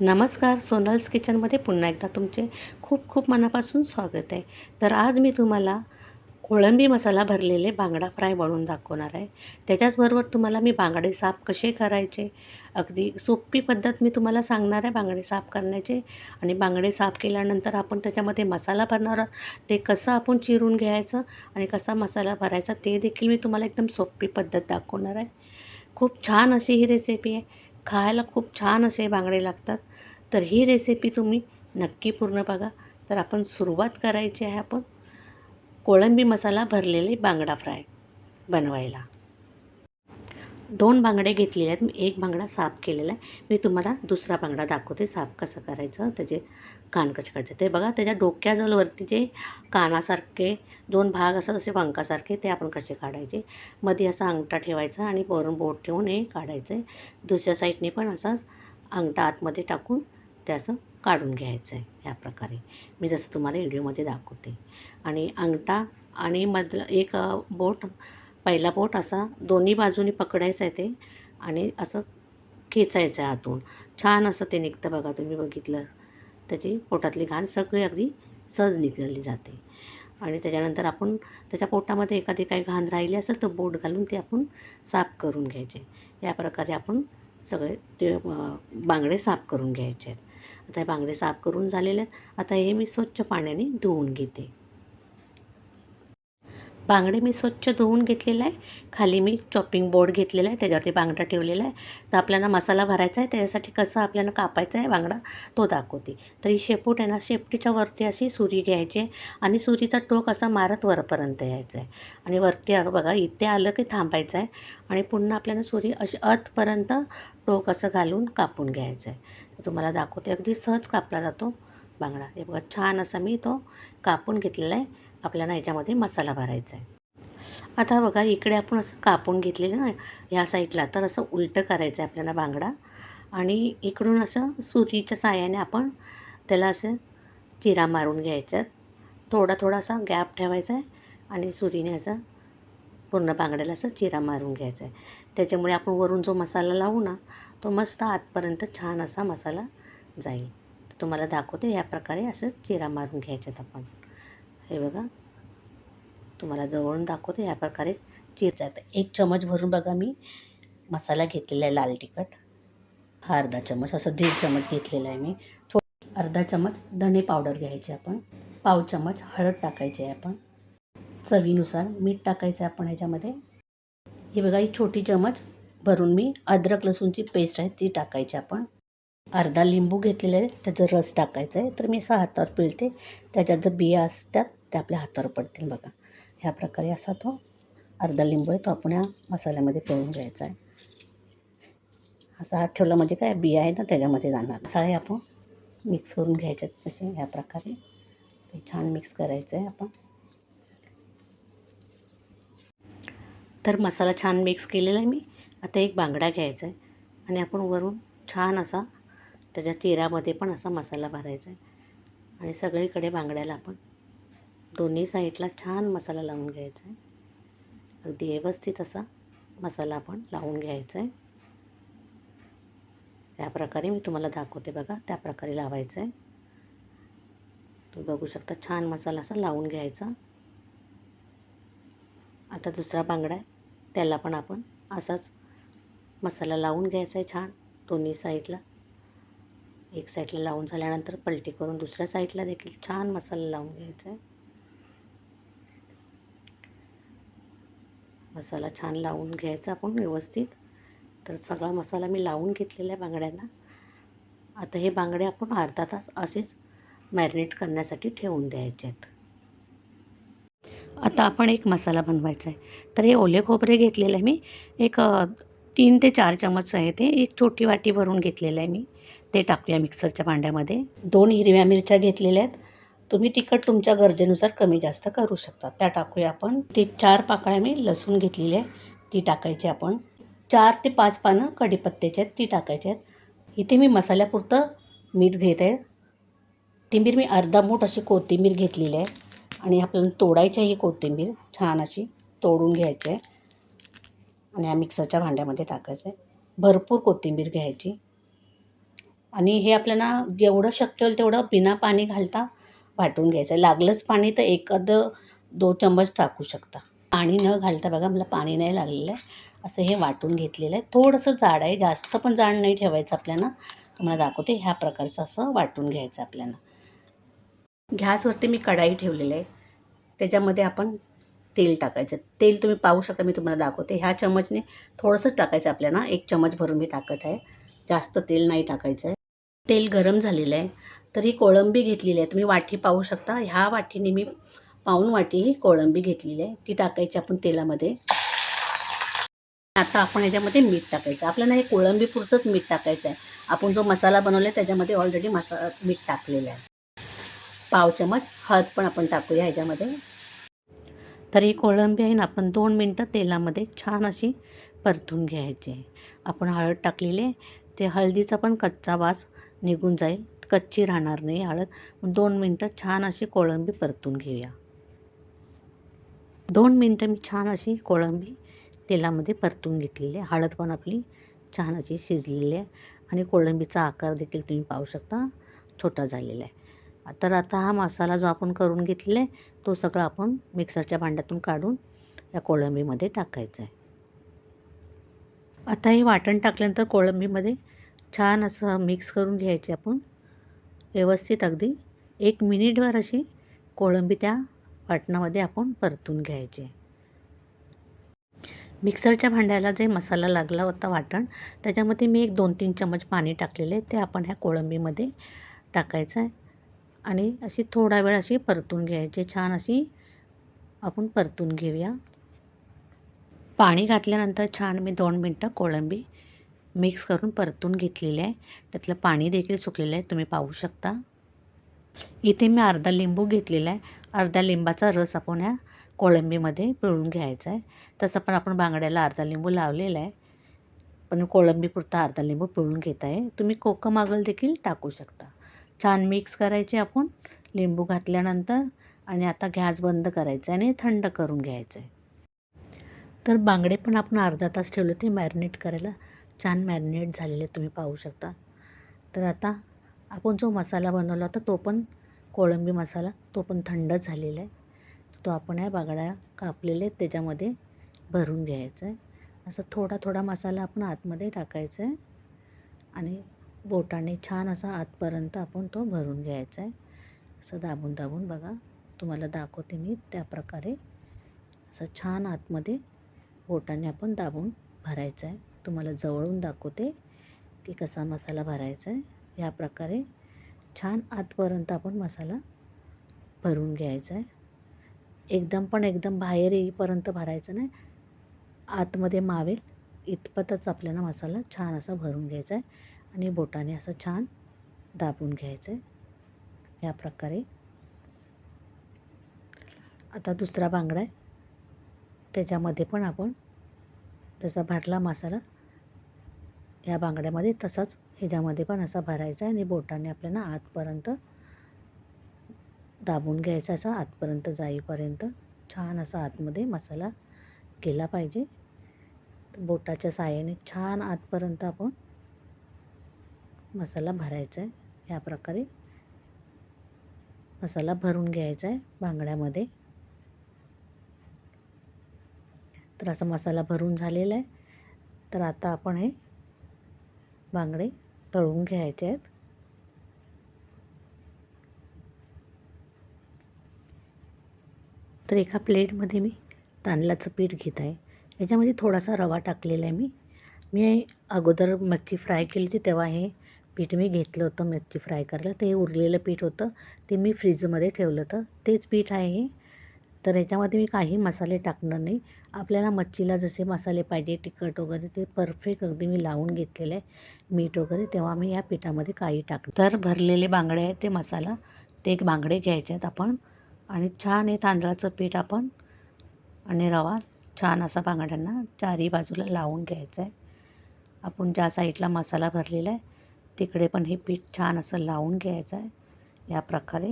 नमस्कार सोनल्स किचनमध्ये पुन्हा एकदा तुमचे खूप खूप मनापासून स्वागत आहे. तर आज मी तुम्हाला कोळंबी मसाला भरलेले बांगडा फ्राय बनवून दाखवणार आहे. त्याच्याचबरोबर तुम्हाला मी बांगडे साफ कसे करायचे अगदी सोपी पद्धत मी तुम्हाला सांगणार आहे बांगडे साफ करण्याचे. आणि बांगडे साफ केल्यानंतर आपण त्याच्यामध्ये मसाला भरणार आहोत. ते कसं आपण चिरून घ्यायचं आणि कसा मसाला भरायचा ते देखील मी तुम्हाला एकदम सोपी पद्धत दाखवणार आहे. खूप छान अशी ही रेसिपी आहे. खायला खूप छान असे बांगडे लागतात. तर ही रेसिपी तुम्ही नक्की पूर्ण बघा. तर आपण सुरुवात करायची आहे आपण. कोळंबी मसाला भरलेले बांगडा फ्राय बनवायला. दोन बांगडे घेतलेले आहेत. मी एक बांगडा साफ केलेला आहे. मी तुम्हाला दुसरा बांगडा दाखवते. साफ कसं करायचं त्याचे कान कसे करायचे. ते बघा त्याच्या डोक्याजवळवरती जे कानासारखे दोन भाग असतात असे वांकासारखे ते आपण कसे काढायचे? मध्ये असा अंगठा ठेवायचा आणि वरून बोट ठेवून हे काढायचं. आहे दुसऱ्या साईडने पण असाच अंगठा आतमध्ये टाकून त्याचं असं काढून घ्यायचं आहे. या प्रकारे. मी जसं तुम्हाला व्हिडिओमध्ये दाखवते. आणि अंगठा आणि मधलं एक बोट पहिला बोट असा दोन्ही बाजूनी पकडायचं आहे ते आणि असं खेचायचं आहे आतून. छान असं ते निघतं बघा तुम्ही बघितलं. त्याची पोटातली घाण सगळी अगदी सहज निघाली जाते. आणि त्याच्यानंतर आपण त्याच्या पोटामध्ये एखादी काही घाण राहिली असेल तर बोट घालून ते आपण साफ करून घ्यायचे. या प्रकारे आपण सगळे ते बांगडे साफ करून घ्यायचे आहेत. आता हे बांगडे साफ करून झालेले आहेत. आता हे मी स्वच्छ पाण्याने धुवून घेते. बांगडे मी स्वच्छ धुवून घेतलेलं आहे. खाली मी चॉपिंग बोर्ड घेतलेला आहे. त्याच्यावरती बांगडा ठेवलेला आहे. तर आपल्याला मसाला भरायचा आहे. त्याच्यासाठी कसं आपल्याला कापायचा आहे बांगडा तो दाखवते. तर ही शेपूट आहे ना शेपटीच्या वरती अशी सुरी घ्यायची आहे. आणि सुरीचा टोक असा मारत वरपर्यंत यायचा आहे. आणि वरती बघा इथे आलं की थांबायचं आहे. आणि पुन्हा आपल्याला सुरी अशी अतपर्यंत टोक असं घालून कापून घ्यायचं आहे. तर तुम्हाला दाखवते. अगदी सहज कापला जातो. बांगडा. हे बघा छान असा मी तो कापून घेतलेला आहे. आपल्याला याच्यामध्ये मसाला भरायचा आहे. आता बघा इकडे आपण असं कापून घेतलेलं ना ह्या साईडला तर असं उलटं करायचं आहे आपल्याला बांगडा. आणि इकडून असं सुरीच्या साह्याने आपण त्याला असं चिरा मारून घ्यायचा थोडा थोडासा गॅप ठेवायचा आहे आणि सुरीने असं पूर्ण बांगड्याला असं चिरा मारून घ्यायचा आहे. त्याच्यामुळे आपण वरून जो मसाला लावू ना तो मस्त आतपर्यंत छान असा मसाला जाईल. तुम्हाला दाखवते. या प्रकारे असं चिरा मारून घ्यायच्यात आपण. हे बघा. तुम्हाला जवळून दाखवते. या प्रकारे चिरतात. एक चमच भरून बघा मी. मसाला घेतलेला आहे लाल तिखट. हा अर्धा चमच. असं दीड चमच घेतलेला आहे मी. थो अर्धा चमच धणे पावडर घ्यायची आपण. पाव चमच हळद टाकायची आहे आपण. चवीनुसार मीठ टाकायचं आहे आपण ह्याच्यामध्ये. ही बघा ही छोटी चमच भरून मी अद्रक लसूणची पेस्ट आहे ती टाकायची आपण. अर्धा लिंबू घेतलेला आहे त्याचा रस टाकायचा आहे. तर मी असा हातावर पिळते. त्याच्यात जर बिया असतात त्या आपल्या हातावर पडतील बघा. ह्या प्रकारे असा तो अर्धा लिंबू आहे तो आपण या मसाल्यामध्ये पिळून घ्यायचा आहे. असा हात ठेवला म्हणजे काय बिया आहे ना त्याच्यामध्ये जाणार. मसाळे आपण मिक्स करून घ्यायच्यात असे ह्या प्रकारे. छान मिक्स करायचं आहे आपण. तर मसाला छान मिक्स केलेला आहे मी. आता एक बांगडा घ्यायचा आहे. आणि आपण वरून छान असा त्याच्या चिरामध्ये पण असा मसाला भरायचा आहे. आणि सगळीकडे बांगड्याला आपण दोन्ही साईडला छान मसाला लावून घ्यायचा आहे. अगदी व्यवस्थित असा मसाला आपण लावून घ्यायचा आहे. त्या प्रकारे मी तुम्हाला दाखवते बघा त्या प्रकारे लावायचं आहे. तुम्ही बघू शकता छान मसाला असा लावून घ्यायचा. आता दुसरा बांगडा आहे त्याला पण आपण असाच मसाला लावून घ्यायचा आहे छान दोन्ही साईडला. एक साईडला लावून झाल्यानंतर पलटी करून दुसऱ्या साईडला देखील छान मसाला लावून घ्यायचा. आहे मसाला छान लावून घ्यायचा आपण व्यवस्थित. तर सगळा मसाला मी लावून घेतलेला आहे बांगड्यांना. आता हे बांगडे आपण अर्धा तास असेच मॅरिनेट करण्यासाठी ठेवून द्यायचे आहेत. आता आपण एक मसाला बनवायचा आहे. तर हे ओले खोबरे घेतलेलं आहे मी. एक तीन ते चार चमच आहे ते. एक छोटी वाटी भरून घेतलेलं आहे मी. ते टाकूया मिक्सरच्या भांड्यामध्ये. दोन हिरव्या मिरच्या घेतलेल्या आहेत. तुम्ही तिखट तुमच्या गरजेनुसार कमी जास्त करू शकता. त्या टाकूया आपण. ते चार पाकळ्या मी लसूण घेतलेली आहे. ती टाकायची आपण. चार ते पाच पानं कढीपत्त्याची आहेत. ती टाकायची आहेत. इथे मी मसाल्यापुरतं मीठ घेत आहे. कोथिंबीर मी अर्धा मूठ अशी कोथिंबीर घेतलेली आहे. आणि आपल्याला तोडायची आहे ही कोथिंबीर. छान अशी तोडून घ्यायची आहे. आणि या मिक्सरच्या भांड्यामध्ये टाकायचं आहे. भरपूर कोथिंबीर घ्यायची. आणि हे आपल्याला जेवढं शक्य होईल तेवढं बिना पाणी घालता वाटून घ्यायचं. आहे लागलंच पाणी तर एखादं दो चम्मच टाकू शकता. पाणी न घालता बघा मला पाणी नाही लागलेलं आहे. असं हे वाटून घेतलेलं आहे. थोडंसं जाड आहे. जास्त पण जाड नाही ठेवायचं आपल्याला. तुम्हाला दाखवते ह्या प्रकारचं असं वाटून घ्यायचं आपल्याला. गॅसवरती मी कढाई ठेवलेली आहे. त्याच्यामध्ये आपण तेल टाकायचं. तेल तुम्ही पाहू शकता मी तुम्हाला दाखवते. ह्या चमचने थोडंसंच टाकायचं आपल्याला. एक चमच भरून मी टाकत आहे. जास्त तेल नाही टाकायचं आहे. तेल गरम झालेलं आहे. तर ही कोळंबी घेतलेली आहे. तुम्ही वाटी पाहू शकता. ह्या वाटीने मी पाऊन वाटी ही कोळंबी घेतलेली आहे. ती टाकायची आपण तेलामध्ये. आता आपण याच्यामध्ये मीठ टाकायचं. आपल्याला हे कोळंबी पुरतंच मीठ टाकायचं आहे. आपण जो मसाला बनवला आहे त्याच्यामध्ये ऑलरेडी मसा मीठ टाकलेलं आहे. पाव चमच हळद पण आपण टाकूया ह्याच्यामध्ये. तर ही कोळंबी आहे ना आपण दोन मिनटं तेलामध्ये छान अशी परतून घ्यायची आहे. आपण हळद टाकलेली आहे. ते हळदीचा पण कच्चा वास निघून जाईल. कच्ची राहणार नाही हळद दोन मिनटं छान अशी कोळंबी परतून घेऊया. दोन मिनटं मी छान अशी कोळंबी तेलामध्ये परतून घेतलेली आहे. हळद पण आपली छान अशी शिजलेली आहे. आणि कोळंबीचा आकार देखील तुम्ही पाहू शकता. छोटा झालेला आहे. तर आता हा मसाला जो आपण करून घेतलेला आहे तो सगळा आपण मिक्सरच्या भांड्यातून काढून या कोळंबीमध्ये टाकायचा आहे. आता हे वाटण टाकल्यानंतर कोळंबीमध्ये छान असं मिक्स करून घ्यायचे आपण. व्यवस्थित अगदी एक मिनिटभर अशी कोळंबी त्या वाटणामध्ये आपण परतून घ्यायचे. मिक्सरच्या भांड्याला जे मसाला लागला होता वाटण त्याच्यामध्ये मी एक दोन तीन चमच पाणी टाकलेले ते आपण ह्या कोळंबीमध्ये टाकायचं आहे आणि अशी थोडा वेळ अशी परतून घ्यायची. छान अशी आपण परतून घेऊया. पाणी घातल्यानंतर छान मी दोन मिनटं कोळंबी मिक्स करून परतून घेतलेली आहे. त्यातलं पाणी देखील सुकलेलं आहे. तुम्ही पाहू शकता. इथे मी अर्धा लिंबू घेतलेला आहे. अर्धा लिंबाचा रस आपण ह्या कोळंबीमध्ये पिळून घ्यायचा आहे. तसं पण आपण बांगड्याला अर्धा लिंबू लावलेला आहे. पण कोळंबीपुरता अर्धा लिंबू पिळून घेत आहे. तुम्ही कोकमागल देखील टाकू शकता. छान मिक्स करायचे आपण. लिंबू घातल्यानंतर आणि आता गॅस बंद करायचा आहे आणि थंड करून घ्यायचं आहे. तर बांगडे पण आपण अर्धा तास ठेवले ते मॅरिनेट करायला. छान मॅरिनेट झालेले तुम्ही पाहू शकता. तर आता आपण जो मसाला बनवला होता तो पण कोळंबी मसाला तो पण थंड झालेला आहे. तो आपण या बागड्या कापलेले त्याच्यामध्ये भरून घ्यायचा आहे. असं थोडा थोडा मसाला आपण आतमध्ये टाकायचा आहे. आणि बोटाने छान असा आतपर्यंत आपण तो भरून घ्यायचा आहे. असं दाबून दाबून बघा तुम्हाला दाखवते मी त्या प्रकारे. असं छान आतमध्ये बोटाने आपण दाबून भरायचं आहे. तुम्हाला जवळून दाखवते की कसा मसाला भरायचा आहे. ह्या प्रकारे छान आतपर्यंत आपण मसाला भरून घ्यायचा आहे. एकदम पण एकदम बाहेर येईपर्यंत भरायचं नाही. आतमध्ये मावेल इतपतच आपल्याला मसाला छान असा भरून घ्यायचा आहे आणि बोटाने असं छान दाबून घ्यायचं आहे. या प्रकारे. आता दुसरा बांगडा आहे. त्याच्यामध्ये पण आपण जसा भरला मसाला या बांगड्यामध्ये तसाच ह्याच्यामध्ये पण असा भरायचा आहे आणि बोटाने आपल्याला आतपर्यंत दाबून घ्यायचा असा आतपर्यंत जाईपर्यंत छान असा आतमध्ये मसाला केला पाहिजे. बोटाच्या साहाय्याने छान आतपर्यंत आपण मसाला भरायचा आहे. या प्रकारे मसाला भरून घ्यायचा आहे बांगड्यामध्ये. तर असा मसाला भरून झालेला आहे. तर आता आपण हे बांगडे तळून घ्यायचे आहेत. तर एका प्लेटमध्ये मी तांदळाचं पीठ घेत आहे. याच्यामध्ये थोडासा रवा टाकलेला आहे मी. मी अगोदर मच्छी फ्राय केली होती तेव्हा हे पीठ मी घेतलं होतं मच्छी फ्राय करायला. ते उरलेलं पीठ होतं ते मी फ्रीजमध्ये ठेवलं होतं. तेच पीठ आहे हे. तर याच्यामध्ये मी काही मसाले टाकणार नाही. आपल्याला मच्छीला जसे मसाले पाहिजे तिखट वगैरे ते परफेक्ट अगदी मी लावून घेतलेलं आहे मीठ वगैरे तेव्हा मी या पिठामध्ये काही टाक तर भरलेले बांगडे आहेत ते मसाला ते एक बांगडे घ्यायचे आहेत आपण. आणि छान हे तांदळाचं पीठ आपण आणि रवा छान असा बांगड्यांना चारही बाजूला लावून घ्यायचं आहे. आपण ज्या साईडला मसाला भरलेला आहे तिकडे पण हे पीठ छान असं लावून घ्यायचं आहे. या प्रकारे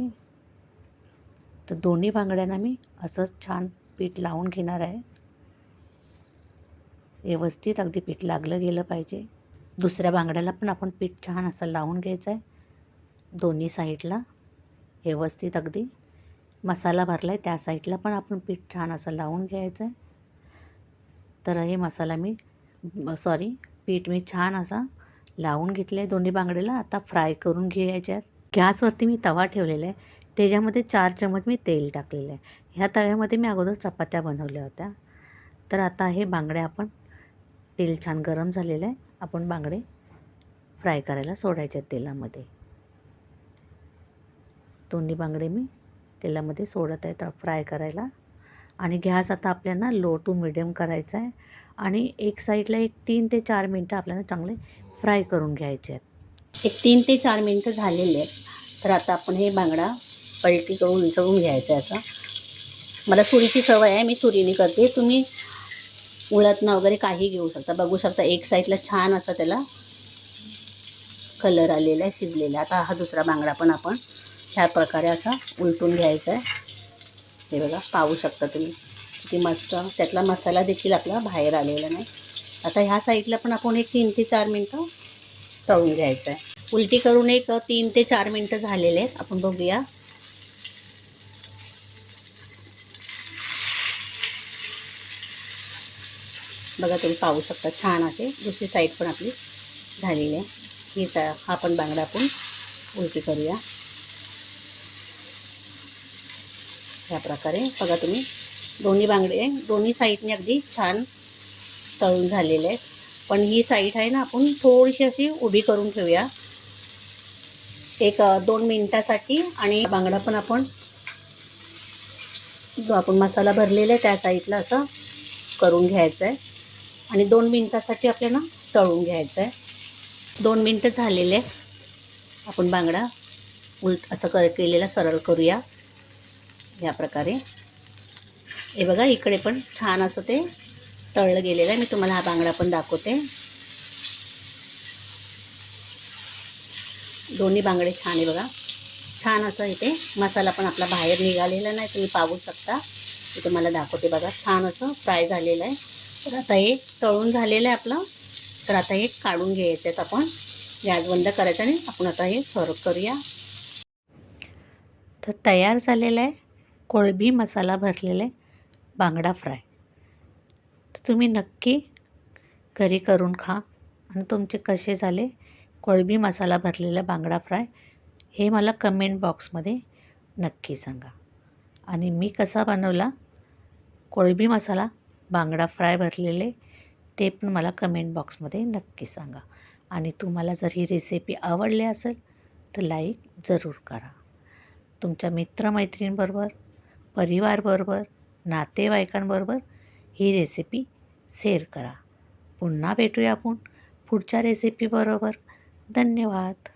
तर दोन्ही बांगड्यांना मी असंच छान पीठ लावून घेणार आहे. व्यवस्थित अगदी पीठ लागलं गेलं पाहिजे. दुसऱ्या बांगड्याला पण आपण पीठ छान असं लावून घ्यायचं आहे. दोन्ही साईडला व्यवस्थित अगदी मसाला भरला आहे त्या साईडला पण आपण पीठ छान असं लावून घ्यायचं आहे. तर हे मसाला मी सॉरी पीठ मी छान असा लावून घेतलं आहे दोन्ही बांगड्याला. आता फ्राय करून घ्यायच्यात गॅसवरती मी तवा ठेवलेला आहे. त्याच्यामध्ये चार चमच मी तेल टाकलेलं आहे. ह्या तव्यामध्ये मी अगोदर चपात्या बनवल्या होत्या. तर आता हे बांगडे आपण तेल छान गरम झालेलं आहे. आपण बांगडे फ्राय करायला सोडायचे आहेत तेलामध्ये. दोन्ही बांगडे मी तेलामध्ये सोडत आहे तर फ्राय करायला. आणि गॅस आता आपल्याला लो टू मिडियम करायचा आहे. आणि एक साईडला एक तीन ते चार मिनटं आपल्याला चांगले फ्राय करून घ्यायचे आहेत. एक तीन ते चार मिनटं झालेले आहेत. तर आता आपण हे बांगडा पलटी करून उलटवून घ्यायचं आहे असं. मला सुरीची सवय आहे मी सुरीने करते. तुम्ही उळतनं वगैरे काही घेऊ शकता. बघू शकता एक साईडला छान असं त्याला कलर आलेला आहे शिजलेला आहे. आता हा दुसरा बांगडा पण आपण ह्या प्रकारे असा उलटून घ्यायचा आहे. हे बघा पाहू शकता तुम्ही. किती मस्त. त्यातला मसाला देखील आपला बाहेर आलेला नाही. आता ह्या साईडला पण आपण एक तीन ते चार मिनटं तळून घ्यायचं आहे. उलटी करून एक तीन ते चार मिनटं झालेले आहेत. आपण बघूया. बघा तुम्ही पाहू शकता छान असे दुसरी साईड पण आपली झालेली आहे. ही सा हा पण बांगडा आपण उलटी करूया. ह्या प्रकारे बघा तुम्ही दोन्ही बांगडे दोन्ही साईडने अगदी छान तळून झालेले आहेत. पण ही साईड आहे ना आपण थोडीशी अशी उभी करून ठेवूया. एक दोन मिनटासाठी आणि बांगडा पण आपण जो आपण मसाला भरलेला आहे त्या साईडला असं करून घ्यायचं आहे. आणि दोन मिनटासाठी आपल्याला तळून घ्यायचं आहे. दोन मिनटं झालेले आहेत. आपण बांगडा उलट असं कर केलेला सरळ करूया. या प्रकारे. हे बघा इकडे पण छान असं ते तळलं गेलेलं आहे. मी तुम्हाला हा बांगडा पण दाखवते. दोन्ही बांगडे छान आहे बघा. छान असं इथे मसाला पण आपला बाहेर निघालेला नाही तुम्ही पाहू शकता. मी तुम्हाला दाखवते बघा. छान असं फ्राय झालेलं आहे. तर आता हे तळून झालेलं आहे आपलं. तर आता हे काढून घ्यायचं आहेत आपण. गॅस बंद करायचं आणि आपण आता हे सर्व करूया. तर तयार झालेलं आहे. कोळंबी मसाला भरलेला आहे. बांगडा फ्राय. तर तुम्ही नक्की घरी करून खा. आणि तुमचे कसे झाले कोळंबी मसाला भरलेला बांगडा फ्राय हे मला कमेंट बॉक्समध्ये नक्की सांगा. आणि मी कसा बनवला कोळंबी मसाला बांगडा फ्राय भरलेले ते पण मला कमेंट बॉक्समध्ये नक्की सांगा. आणि तुम्हाला जर ही रेसिपी आवडली असेल तर लाईक जरूर करा. तुमच्या मित्रमैत्रिणींबरोबर परिवारबरोबर नातेवाईकांबरोबर ही रेसिपी शेअर करा. पुन्हा भेटूया आपण पुढच्या रेसिपीबरोबर. धन्यवाद.